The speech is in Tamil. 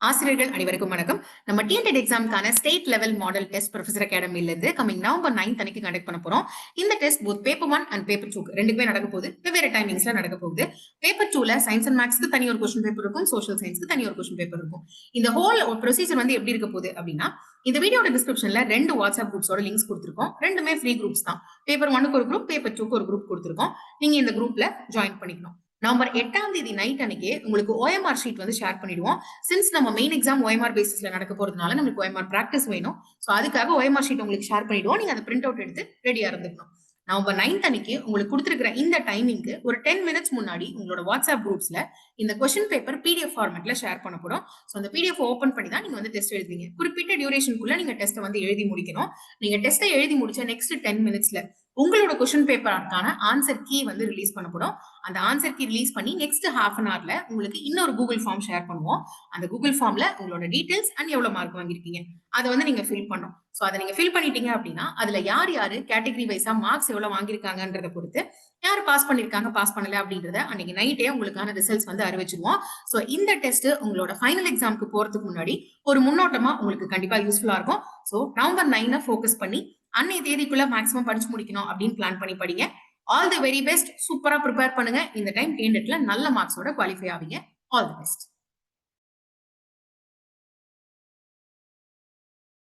ஆசிரியர்கள் அனைவருக்கும் வணக்கம். நம்ம TNTET எக்ஸாம்க்கான state level model test professor அகாடமில இருந்து கமிங் நவம்பர் நைன்த் அன்னைக்கு கண்டக்ட் பண்ண போறோம். இந்த test both paper one and paper two ரெண்டுக்குமே நடக்க போகுது. வெவ்வேறு டைமிங்ஸ்ல நடக்க போகுது. பேப்பர் டூல சயின்ஸ் அண்ட் மேக்ஸ்க்கு தனி ஒரு கொஸ்டின் பேப்பர் இருக்கும். சோஷியல் சயின்ஸ்க்கு தனி ஒரு கொஸ்டின் பேப்பர் இருக்கும். இந்த ஹோல் ப்ரொசீஜர் வந்து எப்படி இருக்க போகுது அப்படின்னா இந்த வீடியோட டிஸ்கிரிப்ஷன்ல ரெண்டு வாட்ஸ்அப் குரூப்ஸோட லிங்க்ஸ் கொடுத்துருக்கோம். ரெண்டுமே ஃப்ரீ குரூப்ஸ் தான். பேப்பர் ஒன்னுக்கு ஒரு குரூப் பேப்பர் டூக்கு ஒரு குரூப் கொடுத்துருக்கோம். நீங்க இந்த குரூப்ல ஜாயின் பண்ணிக்கணும். நவம்பர் எட்டாம் தேதி நைட் அன்னைக்கு உங்களுக்கு ஓஎம்ஆர் ஷீட் வந்து ஷேர் பண்ணிடுவோம். சின்ஸ் நம்ம மெயின் எக்ஸாம் ஓஎம்ஆர் பேசிஸ்ல நடக்க போறதுனால நம்மளுக்கு ஓஎம்ஆர் பிராக்டிஸ் வேணும். ஸோ அதுக்காக ஓஎம்ஆர் ஷீட் உங்களுக்கு ஷேர் பண்ணிடுவோம். நீங்க அதை பிரிண்ட் அவுட் எடுத்து ரெடியா இருந்துக்கணும். நவம்பர் நைன்த் அன்னைக்கு உங்களுக்கு கொடுத்துருக்கிற இந்த டைமிங்க்கு ஒரு டென் மினிட்ஸ் முன்னாடி உங்களோட வாட்ஸ்அப் குரூப்ஸ்ல இந்த கொஸ்டின் பேப்பர் பிடிஎஃப் ஃபார்மெட்ல ஷேர் பண்ண போறோம். ஸோ அந்த பிடிஎஃப் ஓப்பன் பண்ணி தான் நீங்க வந்து டெஸ்ட் எழுதுவீங்க. குறிப்பிட்ட டியூரேஷனுக்குள்ள நீங்க டெஸ்ட்டை வந்து எழுதி முடிக்கணும். நீங்க டெஸ்ட்டை எழுதி முடிச்ச நெக்ஸ்ட் டென் மினிட்ஸ்ல உங்களோட கொஷின் பேப்பருக்கான ஆன்சர் கீ வந்து ரிலீஸ் பண்ணப்படும் அந்த ஆன்சர் கீ ரிலீஸ் பண்ணி நெக்ஸ்ட் ஹாஃப் அன் ஹவர்ல உங்களுக்கு இன்னொரு கூகுள் ஃபார்ம் ஷேர் பண்ணுவோம். அந்த கூகுள் ஃபார்ம்ல உங்களோட டீடைல்ஸ் அண்ட் எவ்வளவு மார்க் வாங்கியிருக்கீங்க. அதை வந்து நீங்க ஃபில் பண்ணும் ஸோ அதை நீங்க ஃபில் பண்ணிட்டீங்க அப்படின்னா அதுல யார் யாரு கேட்டகரி வைஸா மார்க்ஸ் எவ்வளவு வாங்கியிருக்காங்கன்றத பொறுத்து யார் பாஸ் பண்ணிருக்காங்க பாஸ் பண்ணல அப்படின்றத அன்னைக்கு நைட்டே உங்களுக்கான ரிசல்ட்ஸ் வந்து அறிவிச்சிருவோம். ஸோ இந்த டெஸ்ட் உங்களோட ஃபைனல் எக்ஸாமுக்கு போறதுக்கு முன்னாடி ஒரு முன்னோட்டமா உங்களுக்கு கண்டிப்பா யூஸ்ஃபுல்லா இருக்கும். ஸோ நவம்பர் நைனை ஃபோக்கஸ் பண்ணி அன்னைய தேதிக்குள்ள மேக்ஸிமம் படிச்சு முடிக்கணும் அப்படின்னு பிளான் பண்ணி படிங்க. ஆல் தி வெரி பெஸ்ட் சூப்பரா ப்ரிப்பேர் பண்ணுங்க. இந்த டைம் கேண்டட்ல நல்ல மார்க்ஸோட குவாலிஃபை ஆவீங்க. All the best